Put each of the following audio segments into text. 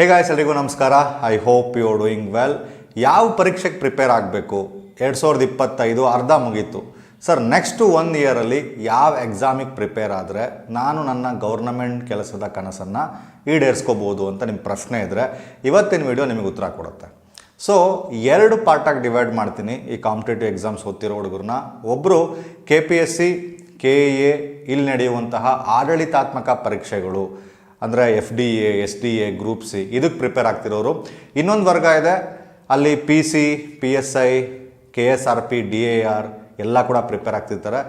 ಹೇ guys ಎಲ್ರಿಗೂ ನಮಸ್ಕಾರ. I hope you doing well ಯಾವ ಪರೀಕ್ಷೆಗೆ ಪ್ರಿಪೇರ್ ಆಗಬೇಕು? ಎರಡು ಸಾವಿರದ ಇಪ್ಪತ್ತೈದು ಅರ್ಧ ಮುಗೀತು. ಸರ್ ನೆಕ್ಸ್ಟ್ ಒನ್ ಇಯರಲ್ಲಿ ಯಾವ ಎಕ್ಸಾಮಿಗೆ ಪ್ರಿಪೇರ್ ಆದರೆ ನಾನು ನನ್ನ ಗೌರ್ನಮೆಂಟ್ ಕೆಲಸದ ಕನಸನ್ನು ಈಡೇರಿಸ್ಕೋಬೋದು ಅಂತ ನಿಮ್ಮ ಪ್ರಶ್ನೆ ಇದ್ದರೆ ಇವತ್ತಿನ ವಿಡಿಯೋ ನಿಮಗೆ ಉತ್ತರ ಕೊಡುತ್ತೆ. ಸೊ ಎರಡು ಪಾರ್ಟಾಗಿ ಡಿವೈಡ್ ಮಾಡ್ತೀನಿ. ಈ ಕಾಂಪಿಟೇಟಿವ್ ಎಕ್ಸಾಮ್ಸ್ ಓದ್ತಿರೋ ಹುಡುಗರನ್ನ ಒಬ್ಬರು K P S C K A ಇಲ್ಲಿ ನಡೆಯುವಂತಹ ಆಡಳಿತಾತ್ಮಕ ಪರೀಕ್ಷೆಗಳು. ಅಂದರೆ F D A S D A group C ಇದಕ್ಕೆ ಪ್ರಿಪೇರ್ ಆಗ್ತಿರೋರು. ಇನ್ನೊಂದು ವರ್ಗ ಇದೆ, ಅಲ್ಲಿ P C P S I K S R P D A R ಎಲ್ಲ ಕೂಡ ಪ್ರಿಪೇರ್ ಆಗ್ತಿರ್ತಾರೆ.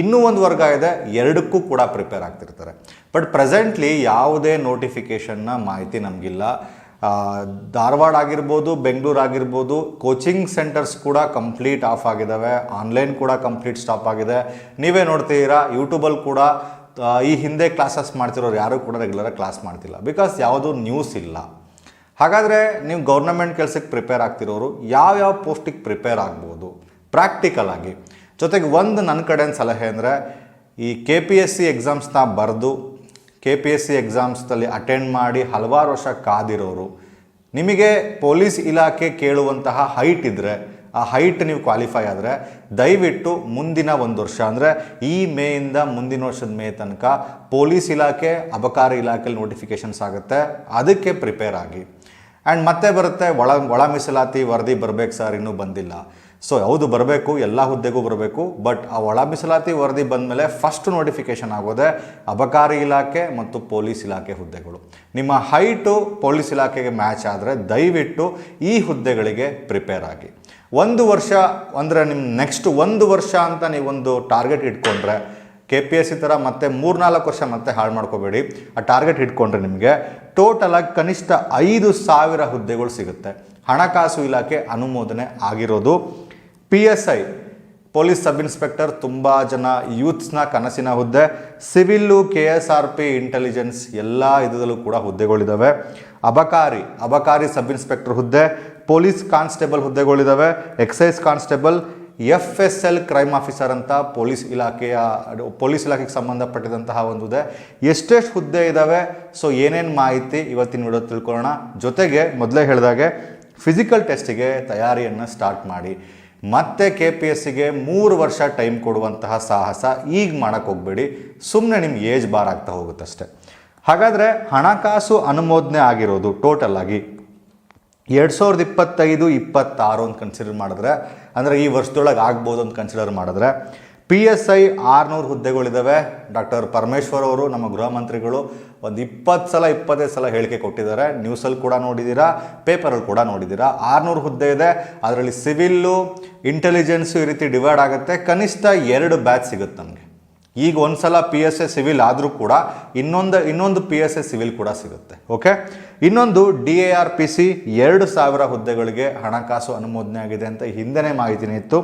ಇನ್ನೂ ಒಂದು ವರ್ಗ ಇದೆ, ಎರಡಕ್ಕೂ ಕೂಡ ಪ್ರಿಪೇರ್ ಆಗ್ತಿರ್ತಾರೆ. ಬಟ್ ಪ್ರೆಸೆಂಟ್ಲಿ ಯಾವುದೇ ನೋಟಿಫಿಕೇಷನ್ನ ಮಾಹಿತಿ ನಮಗಿಲ್ಲ. ಧಾರವಾಡ ಆಗಿರ್ಬೋದು ಬೆಂಗಳೂರು ಆಗಿರ್ಬೋದು ಕೋಚಿಂಗ್ ಸೆಂಟರ್ಸ್ ಕೂಡ ಕಂಪ್ಲೀಟ್ ಆಫ್ ಆಗಿದ್ದಾವೆ ಆನ್ಲೈನ್ ಕೂಡ ಕಂಪ್ಲೀಟ್ ಸ್ಟಾಪ್ ಆಗಿದೆ. ನೀವೇ ನೋಡ್ತೀರಾ ಯೂಟ್ಯೂಬಲ್ಲಿ ಕೂಡ ಈ ಹಿಂದೆ ಕ್ಲಾಸಸ್ ಮಾಡ್ತಿರೋರು ಯಾರೂ ಕೂಡ ರೆಗ್ಯುಲರಾಗಿ ಕ್ಲಾಸ್ ಮಾಡ್ತಿಲ್ಲ. ಬಿಕಾಸ್ ಯಾವುದೂ ನ್ಯೂಸ್ ಇಲ್ಲ. ಹಾಗಾದರೆ ನೀವು ಗೌರ್ನಮೆಂಟ್ ಕೆಲಸಕ್ಕೆ ಪ್ರಿಪೇರ್ ಆಗ್ತಿರೋರು, ಯಾವ್ಯಾವ ಪೋಸ್ಟಿಗೆ ಪ್ರಿಪೇರ್ ಆಗ್ಬೋದು? ಪ್ರಾಕ್ಟಿಕಲ್ ಆಗಿ. ಜೊತೆಗೆ ಒಂದು ನನ್ನ ಕಡೆಯಿಂದ ಸಲಹೆ ಅಂದರೆ, ಈ ಕೆ ಪಿ ಎಸ್ ಸಿ ಎಕ್ಸಾಮ್ಸ್ನ ಬರೆದು ಕೆ ಪಿ ಎಸ್ ಸಿ ಎಕ್ಸಾಮ್ಸ್ದಲ್ಲಿ ಅಟೆಂಡ್ ಮಾಡಿ ಹಲವಾರು ವರ್ಷ ಕಾದಿರೋರು, ನಿಮಗೆ ಪೊಲೀಸ್ ಇಲಾಖೆ ಕೇಳುವಂತಹ ಹೈಟ್ ಇದ್ದರೆ ಆ ಹೈಟ್ ನೀವು ಕ್ವಾಲಿಫೈ ಆದರೆ ದಯವಿಟ್ಟು ಮುಂದಿನ ಒಂದು ವರ್ಷ ಅಂದರೆ ಈ ಮೇಯಿಂದ ಮುಂದಿನ ವರ್ಷದ ಮೇ ತನಕ ಪೊಲೀಸ್ ಇಲಾಖೆ, ಅಬಕಾರಿ ಇಲಾಖೆಯಲ್ಲಿ ನೋಟಿಫಿಕೇಷನ್ಸ್ ಆಗುತ್ತೆ. ಅದಕ್ಕೆ ಪ್ರಿಪೇರ್ ಆಗಿ. ಆ್ಯಂಡ್ ಮತ್ತೆ ಬರುತ್ತೆ, ಒಳ ಒಳ ಮೀಸಲಾತಿ ವರದಿ ಬರಬೇಕು ಸರ್ ಇನ್ನೂ ಬಂದಿಲ್ಲ. ಸೊ ಹೌದು ಬರಬೇಕು, ಎಲ್ಲ ಹುದ್ದೆಗೂ ಬರಬೇಕು ಬಟ್ ಆ ಒಳ ಮೀಸಲಾತಿ ವರದಿ ಬಂದಮೇಲೆ ಫಸ್ಟ್ ನೋಟಿಫಿಕೇಷನ್ ಆಗೋದೆ ಅಬಕಾರಿ ಇಲಾಖೆ ಮತ್ತು ಪೊಲೀಸ್ ಇಲಾಖೆ ಹುದ್ದೆಗಳು. ನಿಮ್ಮ ಹೈಟು ಪೊಲೀಸ್ ಇಲಾಖೆಗೆ ಮ್ಯಾಚ್ ಆದರೆ ದಯವಿಟ್ಟು ಈ ಹುದ್ದೆಗಳಿಗೆ ಪ್ರಿಪೇರ್ ಆಗಿ. ಒಂದು ವರ್ಷ ಅಂದರೆ ನಿಮ್ಮ ನೆಕ್ಸ್ಟ್ ಒಂದು ವರ್ಷ ಅಂತ ನೀವೊಂದು ಟಾರ್ಗೆಟ್ ಇಟ್ಕೊಂಡ್ರೆ ಕೆ ಪಿ ಎಸ್ ಸಿ ಥರ ಮತ್ತೆ ಮೂರ್ನಾಲ್ಕು ವರ್ಷ ಮತ್ತೆ ಹಾಳು ಮಾಡ್ಕೋಬೇಡಿ. ಆ ಟಾರ್ಗೆಟ್ ಇಟ್ಕೊಂಡ್ರೆ ನಿಮಗೆ ಟೋಟಲಾಗಿ ಕನಿಷ್ಠ ಐದು ಸಾವಿರ ಹುದ್ದೆಗಳು ಸಿಗುತ್ತೆ. ಹಣಕಾಸು ಇಲಾಖೆ ಅನುಮೋದನೆ ಆಗಿರೋದು P S I police sub inspector ತುಂಬ ಜನ ಯೂತ್ಸ್ನ ಕನಸಿನ ಹುದ್ದೆ. Civil K S R P intelligence ಎಲ್ಲ ಇದರಲ್ಲೂ ಕೂಡ ಹುದ್ದೆಗಳಿದ್ದಾವೆ ಅಬಕಾರಿ ಅಬಕಾರಿ ಸಬ್ ಇನ್ಸ್ಪೆಕ್ಟರ್ ಹುದ್ದೆ. Police constable ಹುದ್ದೆಗಳಿದ್ದಾವೆ. Excise constable F S L crime officer ಅಂತ ಪೊಲೀಸ್ ಇಲಾಖೆಯ, ಪೊಲೀಸ್ ಇಲಾಖೆಗೆ ಸಂಬಂಧಪಟ್ಟಿದಂತಹ ಒಂದು ಹುದ್ದೆ. ಎಷ್ಟೆಷ್ಟು ಹುದ್ದೆ ಇದ್ದಾವೆ ಸೊ ಏನೇನು ಮಾಹಿತಿ ಇವತ್ತಿನ ವಿಡಿಯೋ ತಿಳ್ಕೊಳ್ಳೋಣ. ಜೊತೆಗೆ ಮೊದಲೇ ಹೇಳಿದಾಗೆ ಫಿಸಿಕಲ್ ಟೆಸ್ಟಿಗೆ ತಯಾರಿಯನ್ನು ಸ್ಟಾರ್ಟ್ ಮಾಡಿ. ಮತ್ತೆ ಕೆ ಪಿ ಎಸ್ ಸಿಗೆ ಮೂರು ವರ್ಷ ಟೈಮ್ ಕೊಡುವಂತಹ ಸಾಹಸ ಈಗ ಮಾಡೋಕ್ಕೆ ಹೋಗಬೇಡಿ. ಸುಮ್ಮನೆ ನಿಮ್ಗೆ ಏಜ್ ಬಾರ್ ಆಗ್ತಾ ಹೋಗುತ್ತಷ್ಟೆ. ಹಾಗಾದರೆ ಹಣಕಾಸು ಅನುಮೋದನೆ ಆಗಿರೋದು ಟೋಟಲ್ ಆಗಿ ಎರಡು ಸಾವಿರದ ಇಪ್ಪತ್ತೈದು, ಇಪ್ಪತ್ತಾರು ಅಂತ ಕನ್ಸಿಡರ್ ಮಾಡಿದ್ರೆ, ಅಂದರೆ ಈ ವರ್ಷದೊಳಗೆ ಆಗ್ಬೋದು ಅಂತ ಕನ್ಸಿಡರ್ ಮಾಡಿದ್ರೆ ಪಿ ಎಸ್ ಐ ಆರುನೂರು ಹುದ್ದೆಗಳಿದ್ದಾವೆ ಡಾಕ್ಟರ್ ಪರಮೇಶ್ವರ್ ಅವರು, ನಮ್ಮ ಗೃಹ ಮಂತ್ರಿಗಳು ಒಂದು ಇಪ್ಪತ್ತು ಸಲ, ಇಪ್ಪತ್ತೈದು ಸಲ ಹೇಳಿಕೆ ಕೊಟ್ಟಿದ್ದಾರೆ. ನ್ಯೂಸಲ್ಲಿ ಕೂಡ ನೋಡಿದ್ದೀರಾ ಪೇಪರಲ್ಲಿ ಕೂಡ ನೋಡಿದ್ದೀರಾ ಆರುನೂರು ಹುದ್ದೆ ಇದೆ. ಅದರಲ್ಲಿ ಸಿವಿಲ್ಲು ಇಂಟೆಲಿಜೆನ್ಸು ಈ ರೀತಿ ಡಿವೈಡ್ ಆಗುತ್ತೆ. ಕನಿಷ್ಠ ಎರಡು ಬ್ಯಾಚ್ ಸಿಗುತ್ತೆ ನಮಗೆ. ಈಗ ಒಂದು ಸಲ ಪಿ ಎಸ್ ಎ ಸಿವಿಲ್ ಆದರೂ ಕೂಡ ಇನ್ನೊಂದು ಇನ್ನೊಂದು ಪಿ ಎಸ್ ಎ ಸಿವಿಲ್ ಕೂಡ ಸಿಗುತ್ತೆ. ಓಕೆ ಇನ್ನೊಂದು D A R P C ಎರಡು ಸಾವಿರ ಹುದ್ದೆಗಳಿಗೆ ಹಣಕಾಸು ಅನುಮೋದನೆ ಆಗಿದೆ ಅಂತ ಹಿಂದೆನೇ ಮಾಹಿತಿನೇ ಇತ್ತು.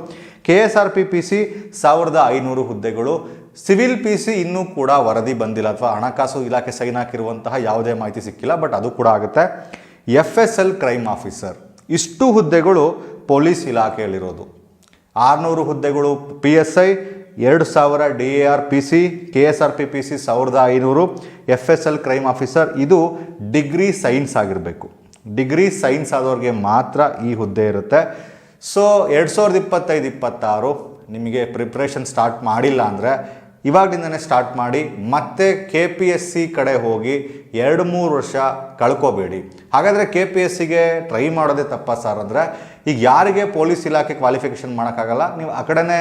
K S R P P C ಸಾವಿರದ ಐನೂರು ಹುದ್ದೆಗಳು ಸಿವಿಲ್ ಪಿ ಸಿ ಇನ್ನೂ ಕೂಡ ವರದಿ ಬಂದಿಲ್ಲ ಅಥವಾ ಹಣಕಾಸು ಇಲಾಖೆ ಸೈನ್ ಹಾಕಿರುವಂತಹ ಯಾವುದೇ ಮಾಹಿತಿ ಸಿಕ್ಕಿಲ್ಲ ಬಟ್ ಅದು ಕೂಡ ಆಗುತ್ತೆ. F S L crime officer ಇಷ್ಟು ಹುದ್ದೆಗಳು ಪೊಲೀಸ್ ಇಲಾಖೆಯಲ್ಲಿರೋದು. ಆರುನೂರು ಹುದ್ದೆಗಳು ಪಿ ಎಸ್ ಐ ಎರಡು ಸಾವಿರ D A R P C, K S R P P C ಸಾವಿರದ ಐನೂರು, F S L crime officer. ಇದು ಡಿಗ್ರಿ ಸೈನ್ಸ್ ಆಗಿರಬೇಕು. ಡಿಗ್ರಿ ಸೈನ್ಸ್ ಆದವ್ರಿಗೆ ಮಾತ್ರ ಈ ಹುದ್ದೆ ಇರುತ್ತೆ. ಸೊ ಎರಡು ಸಾವಿರದ ಇಪ್ಪತ್ತೈದು, ಇಪ್ಪತ್ತಾರು ನಿಮಗೆ ಪ್ರಿಪ್ರೇಷನ್ ಸ್ಟಾರ್ಟ್ ಮಾಡಿಲ್ಲ ಅಂದರೆ ಇವಾಗಿಂದನೇ ಸ್ಟಾರ್ಟ್ ಮಾಡಿ ಮತ್ತೆ ಕೆ ಪಿ ಎಸ್ ಸಿ ಕಡೆ ಹೋಗಿ ಎರಡು ಮೂರು ವರ್ಷ ಕಳ್ಕೋಬೇಡಿ. ಹಾಗಾದರೆ ಕೆ ಪಿ ಎಸ್ ಸಿಗೆ ಟ್ರೈ ಮಾಡೋದೇ ತಪ್ಪ ಸರ್ ಅಂದರೆ ಈಗ ಯಾರಿಗೆ ಪೊಲೀಸ್ ಇಲಾಖೆ ಕ್ವಾಲಿಫಿಕೇಷನ್ ಮಾಡೋಕ್ಕಾಗಲ್ಲ, ನೀವು ಆ ಕಡೆನೇ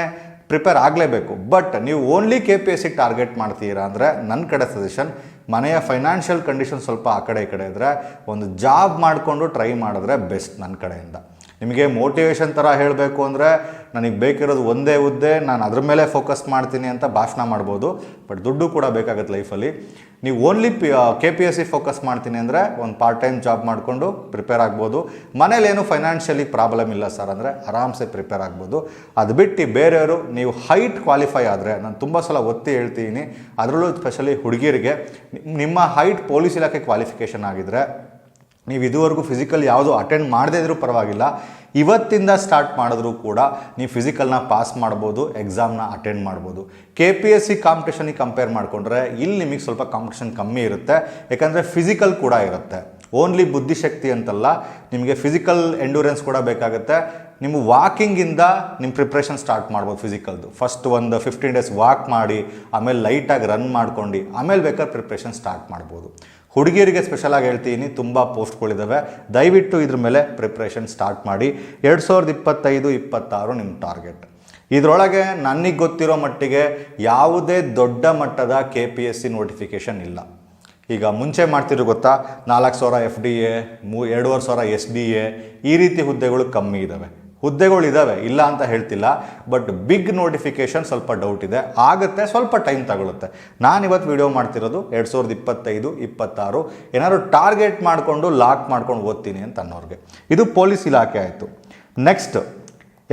ಪ್ರಿಪೇರ್ ಆಗಲೇಬೇಕು. ಬಟ್ ನೀವು ಓನ್ಲಿ ಕೆ ಪಿ ಎಸ್ಸಿಗೆ ಟಾರ್ಗೆಟ್ ಮಾಡ್ತೀರಾ ಅಂದರೆ ನನ್ನ ಕಡೆ ಸಜೆಷನ್, ಮನೆಯ ಫೈನಾನ್ಷಿಯಲ್ ಕಂಡೀಷನ್ ಸ್ವಲ್ಪ ಆ ಕಡೆ ಈ ಕಡೆ ಇದ್ದರೆ ಒಂದು ಜಾಬ್ ಮಾಡಿಕೊಂಡು ಟ್ರೈ ಮಾಡಿದ್ರೆ ಬೆಸ್ಟ್ ನನ್ನ ಕಡೆಯಿಂದ. ನಿಮಗೆ ಮೋಟಿವೇಶನ್ ಥರ ಹೇಳಬೇಕು ಅಂದರೆ ನನಗೆ ಬೇಕಿರೋದು ಒಂದೇ ಹುದ್ದೆ, ನಾನು ಅದ್ರ ಮೇಲೆ ಫೋಕಸ್ ಮಾಡ್ತೀನಿ ಅಂತ ಭಾಷಣ ಮಾಡ್ಬೋದು. ಬಟ್ ದುಡ್ಡು ಕೂಡ ಬೇಕಾಗುತ್ತೆ ಲೈಫಲ್ಲಿ ನೀವು only P K P S C focus ಮಾಡ್ತೀನಿ ಅಂದರೆ ಒಂದು ಪಾರ್ಟ್ ಟೈಮ್ ಜಾಬ್ ಮಾಡಿಕೊಂಡು ಪ್ರಿಪೇರ್ ಆಗ್ಬೋದು. ಮನೇಲೇನು ಫೈನಾನ್ಷಿಯಲಿ ಪ್ರಾಬ್ಲಮ್ ಇಲ್ಲ ಸರ್ ಅಂದರೆ ಆರಾಮ್ಸೆ ಪ್ರಿಪೇರ್ ಆಗ್ಬೋದು. ಅದು ಬಿಟ್ಟು ಬೇರೆಯವರು, ನೀವು ಹೈಟ್ ಕ್ವಾಲಿಫೈ ಆದರೆ, ನಾನು ತುಂಬ ಸಲ ಒತ್ತಿ ಹೇಳ್ತೀನಿ, ಅದರಲ್ಲೂ ಸ್ಪೆಷಲಿ ಹುಡುಗಿಯರಿಗೆ ನಿಮ್ಮ ಹೈಟ್ ಪೊಲೀಸ್ ಇಲಾಖೆ ಕ್ವಾಲಿಫಿಕೇಷನ್ ಆಗಿದ್ರೆ ನೀವು ಇದುವರೆಗೂ ಫಿಸಿಕಲ್ ಯಾವುದು ಅಟೆಂಡ್ ಮಾಡದೇ ಇದ್ರೂ ಪರವಾಗಿಲ್ಲ. ಇವತ್ತಿಂದ ಸ್ಟಾರ್ಟ್ ಮಾಡಿದ್ರೂ ಕೂಡ ನೀವು ಫಿಸಿಕಲ್ನ ಪಾಸ್ ಮಾಡ್ಬೋದು ಎಕ್ಸಾಮ್ನ ಅಟೆಂಡ್ ಮಾಡ್ಬೋದು. ಕೆ ಪಿ ಎಸ್ ಸಿ ಕಾಂಪಿಟೇಷನಿಗೆ ಕಂಪೇರ್ ಮಾಡಿಕೊಂಡ್ರೆ ಇಲ್ಲಿ ನಿಮಗೆ ಸ್ವಲ್ಪ ಕಾಂಪಿಟೇಷನ್ ಕಮ್ಮಿ ಇರುತ್ತೆ. ಯಾಕಂದರೆ ಫಿಸಿಕಲ್ ಕೂಡ ಇರುತ್ತೆ. ಓನ್ಲಿ ಬುದ್ಧಿಶಕ್ತಿ ಅಂತಲ್ಲ, ನಿಮಗೆ ಫಿಸಿಕಲ್ ಎಂಡ್ಯೂರೆನ್ಸ್ ಕೂಡ ಬೇಕಾಗುತ್ತೆ. ನಿಮ್ಮ ವಾಕಿಂಗಿಂದ ನಿಮ್ಮ ಪ್ರಿಪ್ರೇಷನ್ ಸ್ಟಾರ್ಟ್ ಮಾಡ್ಬೋದು ಫಿಸಿಕಲ್ದು ಫಸ್ಟ್ ಒಂದು ಫಿಫ್ಟೀನ್ ಡೇಸ್ ವಾಕ್ ಮಾಡಿ, ಆಮೇಲೆ ಲೈಟಾಗಿ ರನ್ ಮಾಡ್ಕೊಂಡು, ಆಮೇಲೆ ಬೇಕಾದ್ರೆ ಪ್ರಿಪ್ರೇಷನ್ ಸ್ಟಾರ್ಟ್ ಮಾಡ್ಬೋದು. ಹುಡುಗಿಯರಿಗೆ ಸ್ಪೆಷಲಾಗಿ ಹೇಳ್ತೀನಿ, ತುಂಬ ಪೋಸ್ಟ್ಗಳಿದ್ದಾವೆ ದಯವಿಟ್ಟು ಇದ್ರ ಮೇಲೆ ಪ್ರಿಪ್ರೇಷನ್ ಸ್ಟಾರ್ಟ್ ಮಾಡಿ. ಎರಡು ಸಾವಿರದ ಇಪ್ಪತ್ತೈದು, ಇಪ್ಪತ್ತಾರು ನಿಮ್ಮ ಟಾರ್ಗೆಟ್ ಇದರೊಳಗೆ ನನಗೆ ಗೊತ್ತಿರೋ ಮಟ್ಟಿಗೆ ಯಾವುದೇ ದೊಡ್ಡ ಮಟ್ಟದ K P S C notification ಇಲ್ಲ. ಈಗ ಮುಂಚೆ ಮಾಡ್ತಿರೋ ಗೊತ್ತಾ? ನಾಲ್ಕು ಸಾವಿರ ಎಫ್ ಡಿ ಎ ಮೂ ಎರಡೂವರೆ ಸಾವಿರ ಎಸ್ ಡಿ ಎ ಈ ರೀತಿ ಹುದ್ದೆಗಳು ಕಮ್ಮಿ ಇದ್ದಾವೆ ಹುದ್ದೆಗಳು ಇದ್ದಾವೆ ಇಲ್ಲ ಅಂತ ಹೇಳ್ತಿಲ್ಲ ಬಟ್ ಬಿಗ್ ನೋಟಿಫಿಕೇಶನ್ ಸ್ವಲ್ಪ ಡೌಟ್ ಇದೆ. ಆಗುತ್ತೆ, ಸ್ವಲ್ಪ ಟೈಮ್ ತಗೊಳುತ್ತೆ. ನಾನು ಇವತ್ತು ವಿಡಿಯೋ ಮಾಡ್ತಿರೋದು ಎರಡು ಸಾವಿರದ ಇಪ್ಪತ್ತೈದು, ಇಪ್ಪತ್ತಾರು. ಏನಾದರೂ ಟಾರ್ಗೆಟ್ ಮಾಡಿಕೊಂಡು ಲಾಕ್ ಮಾಡ್ಕೊಂಡು ಓದ್ತೀನಿ ಅಂತ ಅನ್ನೋರಿಗೆ. ಇದು ಪೊಲೀಸ್ ಇಲಾಖೆ ಆಯಿತು. ನೆಕ್ಸ್ಟ್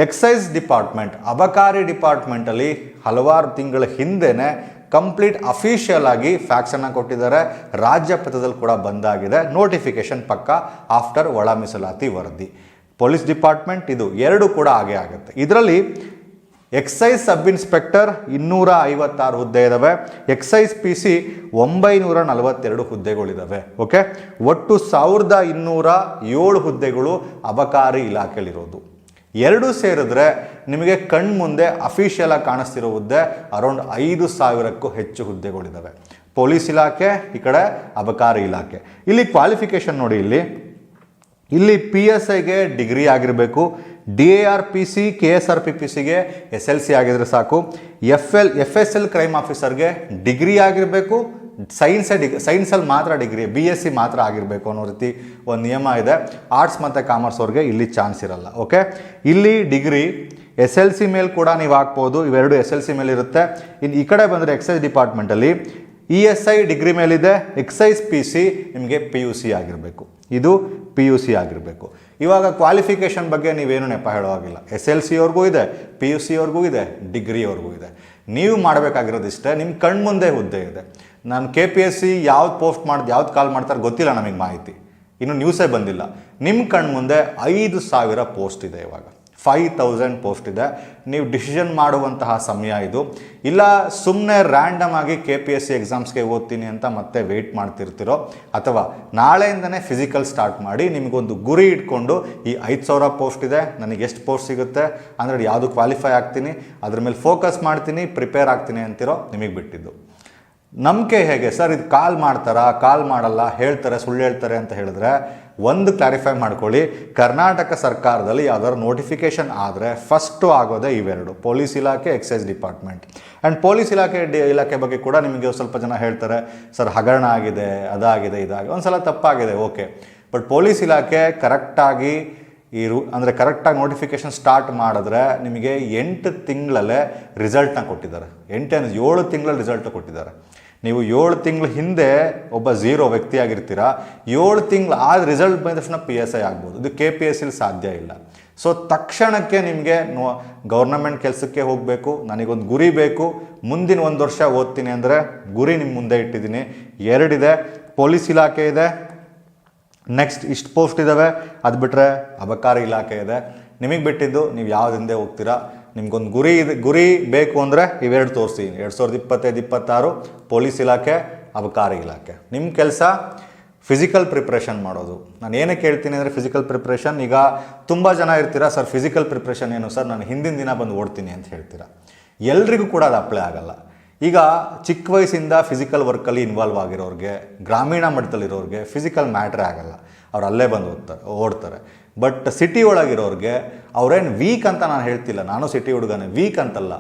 ಎಕ್ಸೈಸ್ ಡಿಪಾರ್ಟ್ಮೆಂಟ್ ಅಬಕಾರಿ ಡಿಪಾರ್ಟ್ಮೆಂಟಲ್ಲಿ ಹಲವಾರು ತಿಂಗಳ ಹಿಂದೆನೆ ಕಂಪ್ಲೀಟ್ ಅಫಿಷಿಯಲ್ ಆಗಿ ಫ್ಯಾಕ್ಸನ್ನು ಕೊಟ್ಟಿದ್ದಾರೆ. ರಾಜ್ಯ ಪಥದಲ್ಲಿ ಕೂಡ ಬಂದಾಗಿದೆ ನೋಟಿಫಿಕೇಶನ್ ಪಕ್ಕ ಆಫ್ಟರ್ ಒಳ ಮೀಸಲಾತಿ ವರದಿ. ಪೊಲೀಸ್ ಡಿಪಾರ್ಟ್ಮೆಂಟ್ ಇದು ಎರಡು ಕೂಡ ಹಾಗೆ ಆಗುತ್ತೆ. ಇದರಲ್ಲಿ ಎಕ್ಸೈಸ್ ಸಬ್ ಇನ್ಸ್ಪೆಕ್ಟರ್ ಇನ್ನೂರ ಐವತ್ತಾರು ಹುದ್ದೆ ಇದ್ದಾವೆ ಎಕ್ಸೈಸ್ ಪಿ ಸಿ ಒಂಬೈನೂರ ನಲವತ್ತೆರಡು ಹುದ್ದೆಗಳಿದ್ದಾವೆ ಓಕೆ? ಒಟ್ಟು ಸಾವಿರದ ಇನ್ನೂರ ಏಳು ಹುದ್ದೆಗಳು ಅಬಕಾರಿ ಇಲಾಖೆಯಲ್ಲಿರೋದು. ಎರಡು ಸೇರಿದ್ರೆ ನಿಮಗೆ ಕಣ್ಮುಂದೆ ಅಫಿಷಿಯಲ್ ಆಗಿ ಕಾಣಿಸ್ತಿರೋ ಹುದ್ದೆ ಅರೌಂಡ್ ಐದು ಸಾವಿರಕ್ಕೂ ಹೆಚ್ಚು ಹುದ್ದೆಗಳಿದ್ದಾವೆ ಪೊಲೀಸ್ ಇಲಾಖೆ, ಈ ಕಡೆ ಅಬಕಾರಿ ಇಲಾಖೆ. ಇಲ್ಲಿ ಕ್ವಾಲಿಫಿಕೇಶನ್ ನೋಡಿ ಇಲ್ಲಿ. ಇಲ್ಲಿ ಪಿ ಎಸ್ ಐಗೆ ಡಿಗ್ರಿ ಆಗಿರಬೇಕು D A R P C K S R P P ಸಿಗೆ ಎಸ್ ಎಲ್ ಸಿ ಆಗಿದ್ರೆ ಸಾಕು. F L F S L crime ಆಫೀಸರ್ಗೆ degree ಆಗಿರಬೇಕು ಸೈನ್ಸ್ ಡಿಗ್ ಸೈನ್ಸಲ್ಲಿ ಮಾತ್ರ ಡಿಗ್ರಿ ಬಿ ಎಸ್ ಸಿ ಮಾತ್ರ ಆಗಿರಬೇಕು ಅನ್ನೋ ರೀತಿ ಒಂದು ನಿಯಮ ಇದೆ. ಆರ್ಟ್ಸ್ ಮತ್ತು ಕಾಮರ್ಸ್ ಅವ್ರಿಗೆ ಇಲ್ಲಿ ಚಾನ್ಸ್ ಇರಲ್ಲ ಓಕೆ ಇಲ್ಲಿ ಡಿಗ್ರಿ ಎಸ್ ಎಲ್ ಸಿ ಮೇಲೆ ಕೂಡ ನೀವು ಹಾಕ್ಬೋದು, ಇವೆರಡು ಎಸ್ ಎಲ್ ಸಿ ಮೇಲೆ ಇರುತ್ತೆ. ಇನ್ನು ಈ ಕಡೆ ಬಂದರೆ ಎಕ್ಸೈಸ್ ಡಿಪಾರ್ಟ್ಮೆಂಟಲ್ಲಿ ಇ ಎಸ್ ಐ ಡಿಗ್ರಿ ಮೇಲಿದೆ ಎಕ್ಸೈಸ್ ಪಿ ಸಿ ನಿಮಗೆ ಪಿ ಯು ಸಿ ಆಗಿರಬೇಕು. ಇದು ಪಿ ಯು ಸಿ ಆಗಿರಬೇಕು. ಇವಾಗ ಕ್ವಾಲಿಫಿಕೇಷನ್ ಬಗ್ಗೆ ನೀವೇನು ನೆಪ ಹೇಳೋ ಹಾಗಿಲ್ಲ ಎಸ್ ಎಲ್ ಸಿ ಅವ್ರಿಗೂ ಇದೆ ಪಿ ಯು ಸಿ ಅವ್ರಿಗೂ ಇದೆ ಡಿಗ್ರಿಯವ್ರಿಗೂ ಇದೆ. ನೀವು ಮಾಡಬೇಕಾಗಿರೋದು ಇಷ್ಟೇ ನಿಮ್ಮ ಕಣ್ಮುಂದೆ ಹುದ್ದೆ ಇದೆ. ನಾನು ಕೆ ಪಿ ಎಸ್ ಸಿ ಯಾವ್ದು ಪೋಸ್ಟ್ ಮಾಡ್ದು, ಯಾವ್ದು ಕಾಲ್ ಮಾಡ್ತಾರೆ ಗೊತ್ತಿಲ್ಲ ನಮಗೆ ಮಾಹಿತಿ. ಇನ್ನು ನ್ಯೂಸೇ ಬಂದಿಲ್ಲ. ನಿಮ್ಮ ಕಣ್ಮುಂದೆ ಐದು ಸಾವಿರ ಪೋಸ್ಟ್ ಇದೆ ಇವಾಗ. ಫೈವ್ ತೌಸಂಡ್ ಪೋಸ್ಟ್ ಇದೆ. ನೀವು ಡಿಸಿಷನ್ ಮಾಡುವಂತಹ ಸಮಯ ಇದು. ಇಲ್ಲ ಸುಮ್ಮನೆ ರ್ಯಾಂಡಮ್ ಆಗಿ ಕೆ ಪಿ ಎಸ್ ಸಿ ಎಕ್ಸಾಮ್ಸ್ಗೆ ಓದ್ತೀನಿ ಅಂತ ಮತ್ತೆ ವೆಯ್ಟ್ ಮಾಡ್ತಿರ್ತಿರೋ, ಅಥವಾ ನಾಳೆಯಿಂದನೇ ಫಿಸಿಕಲ್ ಸ್ಟಾರ್ಟ್ ಮಾಡಿ ನಿಮಗೊಂದು ಗುರಿ ಇಟ್ಕೊಂಡು ಈ ಐದು ಸಾವಿರ ಪೋಸ್ಟ್ ಇದೆ, ನನಗೆ ಎಷ್ಟು ಪೋಸ್ಟ್ ಸಿಗುತ್ತೆ, ಅಂದರೆ ಯಾವುದು ಕ್ವಾಲಿಫೈ ಆಗ್ತೀನಿ, ಅದ್ರ ಮೇಲೆ ಫೋಕಸ್ ಮಾಡ್ತೀನಿ ಪ್ರಿಪೇರ್ ಆಗ್ತೀನಿ ಅಂತಿರೋ ನಿಮಗೆ ಬಿಟ್ಟಿದ್ದು. ನಂಬಿಕೆ ಹೇಗೆ? ಸರ್, ಇದು ಕಾಲ್ ಮಾಡ್ತಾರಾ? ಕಾಲ್ ಮಾಡಲ್ಲ, ಹೇಳ್ತಾರೆ, ಸುಳ್ಳು ಹೇಳ್ತಾರೆ ಅಂತ ಹೇಳಿದ್ರೆ ಒಂದು ಕ್ಲಾರಿಫೈ ಮಾಡ್ಕೊಳ್ಳಿ. ಕರ್ನಾಟಕ ಸರ್ಕಾರದಲ್ಲಿ ಯಾವ್ದಾದ್ರು ನೋಟಿಫಿಕೇಶನ್ ಆದರೆ ಫಸ್ಟು ಆಗೋದೇ ಇವೆರಡು. ಪೊಲೀಸ್ ಇಲಾಖೆ ಎಕ್ಸೈಸ್ ಡಿಪಾರ್ಟ್ಮೆಂಟ್ ಆ್ಯಂಡ್ ಪೊಲೀಸ್ ಇಲಾಖೆ ಡಿ, ಇಲಾಖೆ ಬಗ್ಗೆ ಕೂಡ ನಿಮಗೆ ಸ್ವಲ್ಪ ಜನ ಹೇಳ್ತಾರೆ, ಸರ್, ಹಗರಣ ಆಗಿದೆ, ಅದಾಗಿದೆ, ಇದಾಗಿದೆ. ಒಂದು ಸಲ ತಪ್ಪಾಗಿದೆ ಓಕೆ ಬಟ್ ಪೊಲೀಸ್ ಇಲಾಖೆ ಕರೆಕ್ಟಾಗಿ ಈ ರೂ ಅಂದರೆ ಕರೆಕ್ಟಾಗಿ ನೋಟಿಫಿಕೇಶನ್ ಸ್ಟಾರ್ಟ್ ಮಾಡಿದ್ರೆ ನಿಮಗೆ ಎಂಟು ತಿಂಗಳಲ್ಲೇ ರಿಸಲ್ಟ್ನ ಕೊಟ್ಟಿದ್ದಾರೆ. ಎಂಟೇನು ಏಳು ತಿಂಗಳಲ್ಲಿ ರಿಸಲ್ಟ್ ಕೊಟ್ಟಿದ್ದಾರೆ. ನೀವು ಏಳು ತಿಂಗಳ ಹಿಂದೆ ಒಬ್ಬ ಝೀರೋ ವ್ಯಕ್ತಿ ಆಗಿರ್ತೀರಾ ಏಳು ತಿಂಗಳು ಆ ರಿಸಲ್ಟ್ ಬಂದ ತಕ್ಷಣ ಪಿ ಎಸ್ ಐ ಆಗ್ಬೋದು. ಇದು ಕೆ ಪಿ ಎಸ್ ಸಿಲಿ ಸಾಧ್ಯ ಇಲ್ಲ. ಸೊ ತಕ್ಷಣಕ್ಕೆ ನಿಮಗೆ ನೋ ಗೌರ್ನಮೆಂಟ್ ಕೆಲಸಕ್ಕೆ ಹೋಗಬೇಕು, ನನಗೊಂದು ಗುರಿ ಬೇಕು, ಮುಂದಿನ ಒಂದು ವರ್ಷ ಓದ್ತೀನಿ ಅಂದರೆ ಗುರಿ ನಿಮ್ಮ ಮುಂದೆ ಇಟ್ಟಿದ್ದೀನಿ. ಎರಡಿದೆ ಪೊಲೀಸ್ ಇಲಾಖೆ ಇದೆ. ನೆಕ್ಸ್ಟ್ ಇಷ್ಟು ಪೋಸ್ಟ್ ಇದ್ದಾವೆ ಅದು ಬಿಟ್ಟರೆ ಅಬಕಾರಿ ಇಲಾಖೆ ಇದೆ. ನಿಮಗೆ ಬಿಟ್ಟಿದ್ದು, ನೀವು ಯಾವ್ದು ಹಿಂದೆ ಹೋಗ್ತೀರಾ? ನಿಮ್ಗೊಂದು ಗುರಿ ಇದೆ, ಗುರಿ ಬೇಕು ಅಂದರೆ ಇವೆರಡು ತೋರಿಸಿ ಎರಡು ಸಾವಿರದ ಇಪ್ಪತ್ತೈದು, ಇಪ್ಪತ್ತಾರು ಪೊಲೀಸ್ ಇಲಾಖೆ, ಅಬಕಾರಿ ಇಲಾಖೆ. ನಿಮ್ಮ ಕೆಲಸ ಫಿಸಿಕಲ್ ಪ್ರಿಪ್ರೇಷನ್ ಮಾಡೋದು. ನಾನು ಏನಕ್ಕೆ ಹೇಳ್ತೀನಿ ಅಂದರೆ ಫಿಸಿಕಲ್ ಪ್ರಿಪ್ರೇಷನ್ ಈಗ ತುಂಬ ಜನ ಇರ್ತೀರಾ, ಸರ್ ಫಿಸಿಕಲ್ ಪ್ರಿಪ್ರೇಷನ್ ಏನು? ಸರ್, ನಾನು ಹಿಂದಿನ ದಿನ ಬಂದು ಓಡ್ತೀನಿ ಅಂತ ಹೇಳ್ತೀರಾ? ಎಲ್ರಿಗೂ ಕೂಡ ಅದು ಅಪ್ಲೈ ಆಗಲ್ಲ. ಈಗ ಚಿಕ್ಕ ವಯಸ್ಸಿಂದ ಫಿಸಿಕಲ್ ವರ್ಕಲ್ಲಿ ಇನ್ವಾಲ್ವ್ ಆಗಿರೋರಿಗೆ, ಗ್ರಾಮೀಣ ಮಟ್ಟದಲ್ಲಿರೋರಿಗೆ ಫಿಸಿಕಲ್ ಮ್ಯಾಟ್ರೇ ಆಗಲ್ಲ. ಅವ್ರು ಅಲ್ಲೇ ಬಂದು ಓದ್ತಾರೆ, ಓಡ್ತಾರೆ. ಬಟ್ ಸಿಟಿ ಒಳಗಿರೋರಿಗೆ, ಅವ್ರೇನು ವೀಕ್ ಅಂತ ನಾನು ಹೇಳ್ತಿಲ್ಲ. ನಾನು ಸಿಟಿ ಹುಡುಗನೇ ವೀಕ್ ಅಂತಲ್ಲ.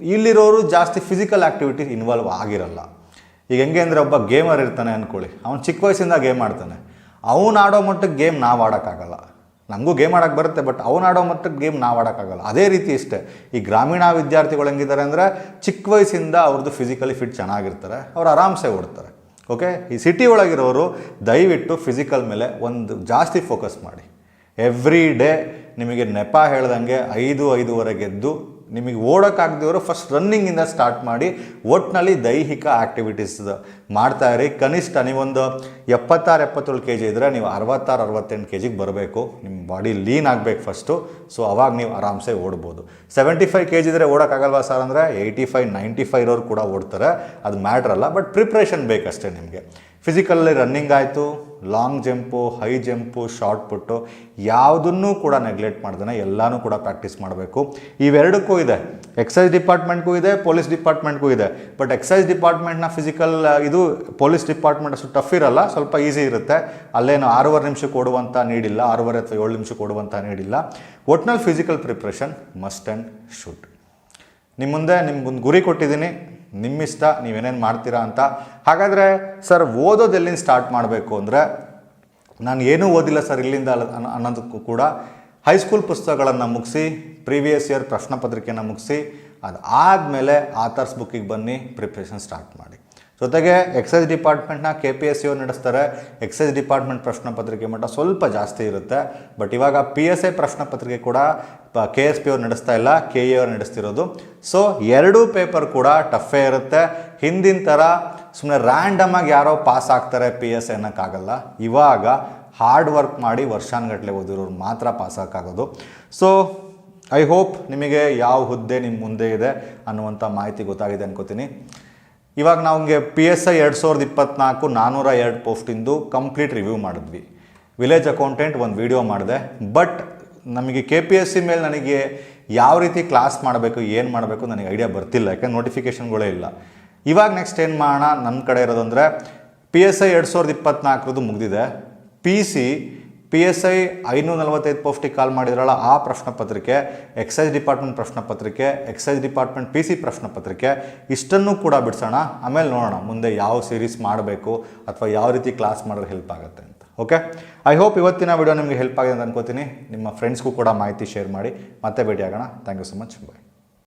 ಇಲ್ಲಿರೋರು ಜಾಸ್ತಿ ಫಿಸಿಕಲ್ ಆ್ಯಕ್ಟಿವಿಟಿ ಇನ್ವಾಲ್ವ್ ಆಗಿರಲ್ಲ. ಈಗ ಹೆಂಗೆ ಅಂದರೆ ಒಬ್ಬ ಗೇಮರ್ ಇರ್ತಾನೆ ಅಂದ್ಕೊಳ್ಳಿ ಅವ್ನು ಚಿಕ್ಕ ವಯಸ್ಸಿಂದ ಗೇಮ್ ಆಡ್ತಾನೆ. ಅವ್ನು ಆಡೋ ಮಟ್ಟಕ್ಕೆ ಗೇಮ್ ನಾವು ಆಡೋಕ್ಕಾಗಲ್ಲ. ನಮಗೂ ಗೇಮ್ ಆಡೋಕ್ಕೆ ಬರುತ್ತೆ ಬಟ್ ಅವ್ನು ಆಡೋ ಮಟ್ಟಕ್ಕೆ ಗೇಮ್ ನಾವು ಆಡೋಕ್ಕಾಗಲ್ಲ. ಅದೇ ರೀತಿ ಇಷ್ಟೇ. ಈ ಗ್ರಾಮೀಣ ವಿದ್ಯಾರ್ಥಿಗಳು ಹೆಂಗಿದ್ದಾರೆ ಅಂದರೆ, ಚಿಕ್ಕ ವಯಸ್ಸಿಂದ ಅವ್ರದ್ದು ಫಿಸಿಕಲಿ ಫಿಟ್ ಚೆನ್ನಾಗಿರ್ತಾರೆ. ಅವ್ರು ಆರಾಮ್ಸೆ ಓಡ್ತಾರೆ. ಓಕೆ ಈ ಸಿಟಿ ಒಳಗಿರೋರು ದಯವಿಟ್ಟು ಫಿಸಿಕಲ್ ಮೇಲೆ ಒಂದು ಜಾಸ್ತಿ ಫೋಕಸ್ ಮಾಡಿ. ಎವ್ರಿ ಡೇ ನಿಮಗೆ ನೆಪ ಹೇಳ್ದಂಗೆ ಐದು ಐದೂವರೆಗೆ ಎದ್ದು ನಿಮಗೆ ಓಡೋಕ್ಕಾಗ್ದಿವರು ಫಸ್ಟ್ ರನ್ನಿಂಗಿಂದ ಸ್ಟಾರ್ಟ್ ಮಾಡಿ ಒಟ್ಟಿನಲ್ಲಿ ದೈಹಿಕ ಆ್ಯಕ್ಟಿವಿಟೀಸ್ ಮಾಡ್ತಾ ಇರಿ. ಕನಿಷ್ಠ ನೀವೊಂದು ಎಪ್ಪತ್ತಾರು, ಎಪ್ಪತ್ತೇಳು ಕೆ ಜಿ ಇದ್ದರೆ ನೀವು ಅರವತ್ತಾರು, ಅರವತ್ತೆಂಟು ಕೆ ಜಿಗೆ ಬರಬೇಕು. ನಿಮ್ಮ ಬಾಡಿ ಲೀನ್ ಆಗಬೇಕು ಫಸ್ಟು ಸೊ ಅವಾಗ ನೀವು ಆರಾಮ್ಸೆ ಓಡ್ಬೋದು. ಸೆವೆಂಟಿ ಫೈವ್ ಕೆ ಜಿ ಇದ್ದರೆ ಓಡೋಕ್ಕಾಗಲ್ವಾ ಸರ್ ಅಂದರೆ ಏಯ್ಟಿ ಫೈವ್ ನೈಂಟಿ ಫೈವ್ ಇರೋರು ಕೂಡ ಓಡ್ತಾರೆ. ಅದು ಮ್ಯಾಟ್ರಲ್ಲ ಬಟ್ ಪ್ರಿಪ್ರೇಷನ್ ಬೇಕಷ್ಟೇ ನಿಮಗೆ. ಫಿಸಿಕಲ್ಲಿ ರನ್ನಿಂಗ್ ಆಯಿತು long jump high jump short put ಯಾವುದನ್ನೂ ಕೂಡ ನೆಗ್ಲೆಕ್ಟ್ ಮಾಡ್ದೇ ಎಲ್ಲನೂ ಕೂಡ ಪ್ರಾಕ್ಟೀಸ್ ಮಾಡಬೇಕು. ಇವೆರಡಕ್ಕೂ ಇದೆ. ಎಕ್ಸೈಸ್ ಡಿಪಾರ್ಟ್ಮೆಂಟ್ಗೂ ಇದೆ ಪೊಲೀಸ್ ಡಿಪಾರ್ಟ್ಮೆಂಟ್ಗೂ ಇದೆ. ಬಟ್ ಎಕ್ಸೈಸ್ ಡಿಪಾರ್ಟ್ಮೆಂಟ್ನ ಫಿಸಿಕಲ್ ಇದು ಪೊಲೀಸ್ ಡಿಪಾರ್ಟ್ಮೆಂಟ್ ಅಷ್ಟು ಟಫ್ ಇರಲ್ಲ, ಸ್ವಲ್ಪ ಈಸಿ ಇರುತ್ತೆ. ಅಲ್ಲೇನು ಆರೂವರೆ ನಿಮಿಷ ಕೊಡುವಂಥ ನೀಡಿಲ್ಲ, ಆರೂವರೆ ಅಥವಾ ಏಳು ನಿಮಿಷ ಕೊಡುವಂಥ ನೀಡಿಲ್ಲ. ಒಟ್ನಲ್ಲಿ physical preparation must and should ನಿಮ್ಮ ಮುಂದೆ ನಿಮ್ಗೊಂದು ಗುರಿ ಕೊಟ್ಟಿದ್ದೀನಿ. ನಿಮ್ಮಿಷ್ಟ, ನೀವೇನೇನು ಮಾಡ್ತೀರಾ ಅಂತ. ಹಾಗಾದರೆ, ಸರ್, ಓದೋದು ಎಲ್ಲಿಂದ ಸ್ಟಾರ್ಟ್ ಮಾಡಬೇಕು ಅಂದರೆ, ನಾನು ಏನೂ ಓದಿಲ್ಲ ಸರ್ ಇಲ್ಲಿಂದ ಅನ್ನೋದಕ್ಕೂ ಕೂಡ ಹೈಸ್ಕೂಲ್ ಪುಸ್ತಕಗಳನ್ನು ಮುಗಿಸಿ ಪ್ರೀವಿಯಸ್ ಇಯರ್ ಪ್ರಶ್ನೆ ಪತ್ರಿಕೆಯನ್ನು ಮುಗಿಸಿ, ಅದಾದಮೇಲೆ ಆಥರ್ಸ್ ಬುಕ್ಕಿಗೆ ಬನ್ನಿ ಪ್ರಿಪ್ರೇಷನ್ ಸ್ಟಾರ್ಟ್ ಮಾಡಿ. ಜೊತೆಗೆ ಎಕ್ಸೈಸ್ ಡಿಪಾರ್ಟ್ಮೆಂಟ್ನ ಕೆ ಪಿ ಎಸ್ ಸಿ ಒ ನಡೆಸ್ತಾರೆ. ಎಕ್ಸೈಸ್ ಡಿಪಾರ್ಟ್ಮೆಂಟ್ ಪ್ರಶ್ನೆ ಪತ್ರಿಕೆ ಮಟ್ಟ ಸ್ವಲ್ಪ ಜಾಸ್ತಿ ಇರುತ್ತೆ. ಬಟ್ ಇವಾಗ ಪಿ ಎಸ್ ಐ ಪ್ರಶ್ನೆ ಪತ್ರಿಕೆ ಕೂಡ ಕೆ ಎಸ್ ಪಿ ಅವ್ರು ನಡೆಸ್ತಾ ಇಲ್ಲ, ಕೆ ಎ ಅವ್ರು ನಡೆಸ್ತಿರೋದು. ಸೊ ಎರಡೂ ಪೇಪರ್ ಕೂಡ ಟಫೇ ಇರುತ್ತೆ. ಹಿಂದಿನ ಥರ ಸುಮ್ಮನೆ ರ್ಯಾಂಡಮ್ ಆಗಿ ಯಾರೋ ಪಾಸ್ ಆಗ್ತಾರೆ ಪಿ ಎಸ್ ಐ ಅನ್ನೋಕ್ಕಾಗಲ್ಲ. ಇವಾಗ ಹಾರ್ಡ್ ವರ್ಕ್ ಮಾಡಿ ವರ್ಷಾನುಗಟ್ಟಲೆ ಓದಿರೋರು ಮಾತ್ರ ಪಾಸ್ ಆಗೋಕ್ಕಾಗೋದು. ಸೊ ಐ ಹೋಪ್ ನಿಮಗೆ ಯಾವ ಹುದ್ದೆ ನಿಮ್ಮ ಮುಂದೆ ಇದೆ ಅನ್ನುವಂಥ ಮಾಹಿತಿ ಗೊತ್ತಾಗಿದೆ ಅನ್ಕೋತೀನಿ. ಇವಾಗ ನಮಗೆ ಪಿ ಎಸ್ ಐ ಎರಡು ಸಾವಿರದ ಇಪ್ಪತ್ನಾಲ್ಕು ನಾನ್ನೂರ ಎರಡು ಪೋಸ್ಟಿಂದು ಕಂಪ್ಲೀಟ್ ರಿವ್ಯೂ ಮಾಡಿದ್ವಿ. ವಿಲೇಜ್ ಅಕೌಂಟೆಂಟ್ ಒಂದು ವಿಡಿಯೋ ಮಾಡಿದೆ. ಬಟ್ ನಮಗೆ ಕೆ ಪಿ ಎಸ್ ಸಿ ಮೇಲೆ ನನಗೆ ಯಾವ ರೀತಿ ಕ್ಲಾಸ್ ಮಾಡಬೇಕು, ಏನು ಮಾಡಬೇಕು ನನಗೆ ಐಡಿಯಾ ಬರ್ತಿಲ್ಲ. ಯಾಕೆ ನೋಟಿಫಿಕೇಷನ್ಗಳೇ ಇಲ್ಲ. ಇವಾಗ ನೆಕ್ಸ್ಟ್ ಏನು ಮಾಡೋಣ ನನ್ನ ಕಡೆ ಇರೋದಂದರೆ ಪಿ ಎಸ್ ಐ ಎರಡು ಸಾವಿರದ ಇಪ್ಪತ್ನಾಲ್ಕರದ್ದು ಮುಗಿದಿದೆ. P C P S I ಐನೂರ ನಲವತ್ತೈದು ಪೋಸ್ಟಿಗೆ ಕಾಲ್ ಮಾಡಿದ್ರಲ್ಲ ಆ ಪ್ರಶ್ನೆ ಪತ್ರಿಕೆ ಎಕ್ಸೈಸ್ ಡಿಪಾರ್ಟ್ಮೆಂಟ್ ಪ್ರಶ್ನೆ ಪತ್ರಿಕೆ ಎಕ್ಸೈಸ್ ಡಿಪಾರ್ಟ್ಮೆಂಟ್ ಪಿ ಸಿ ಪ್ರಶ್ನೆ ಪತ್ರಿಕೆ, ಇಷ್ಟನ್ನು ಕೂಡ ಬಿಡಿಸೋಣ. ಆಮೇಲೆ ನೋಡೋಣ ಮುಂದೆ ಯಾವ ಸೀರೀಸ್ ಮಾಡಬೇಕು ಅಥವಾ ಯಾವ ರೀತಿ ಕ್ಲಾಸ್ ಮಾಡಿದ್ರೆ ಹೆಲ್ಪ್ ಆಗುತ್ತೆ ಅಂತ. ಓಕೆ ಐ ಹೋಪ್ ಇವತ್ತಿನ ವಿಡಿಯೋ ನಿಮಗೆ ಹೆಲ್ಪ್ ಆಗಿದೆ ಅಂತ ಅನ್ಕೋತೀನಿ. ನಿಮ್ಮ ಫ್ರೆಂಡ್ಸ್ಗೂ ಕೂಡ ಮಾಹಿತಿ ಶೇರ್ ಮಾಡಿ. ಮತ್ತೆ ಭೇಟಿಯಾಗೋಣ. Thank you so much bye